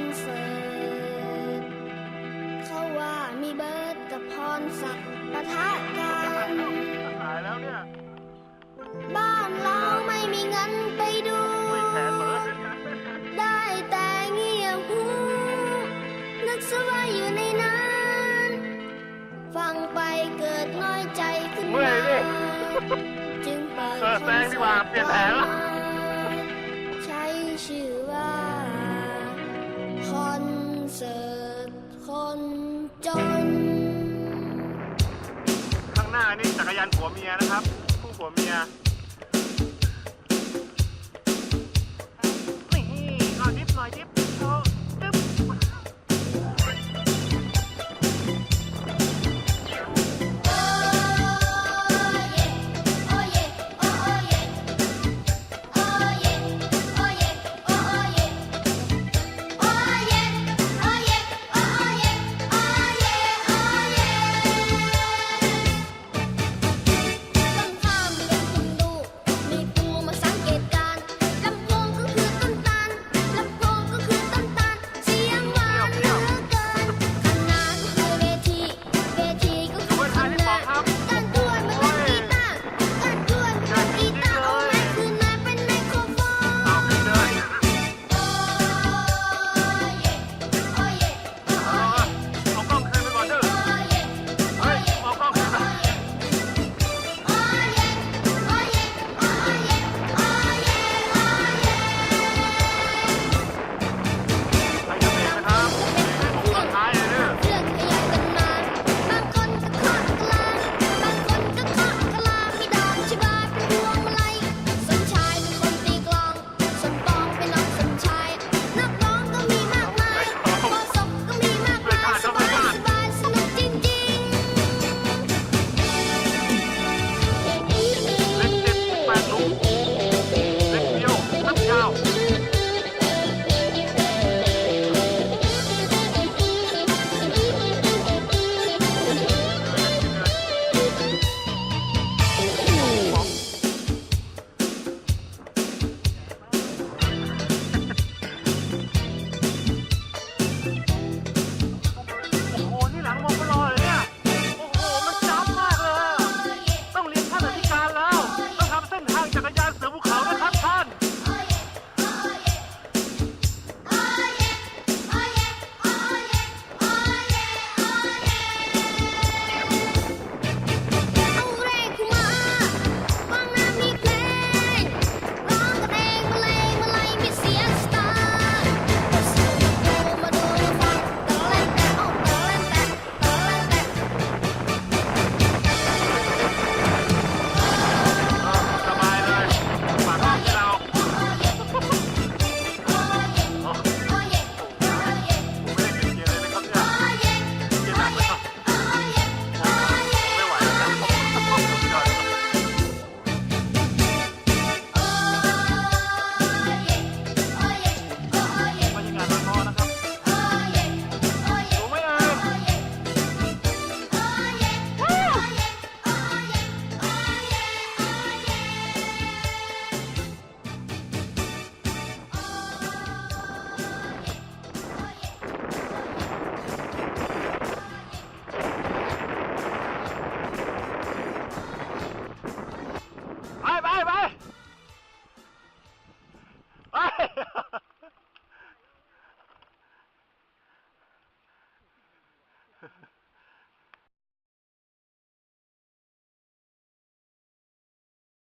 อนเสิร์ตเขาว่ามีเบิร์ดกับพรศักดิ์ปะทะกันหายแล้วเนี่ย บ้านเราไม่มีเงินไปดูแขนเบิร์ดได้แต่เงียบหูนึกซะว่าอยู่ในนั้น ฟังไปเกิดน้อยใจขึ้นเมื่อมายดิจึงเปิดเออแซงดีกว่าเปลี่ยนแผนละใช้ชื่อ จน ข้างหน้านี่จักรยานผัวเมียนะครับ คู่ผัวเมีย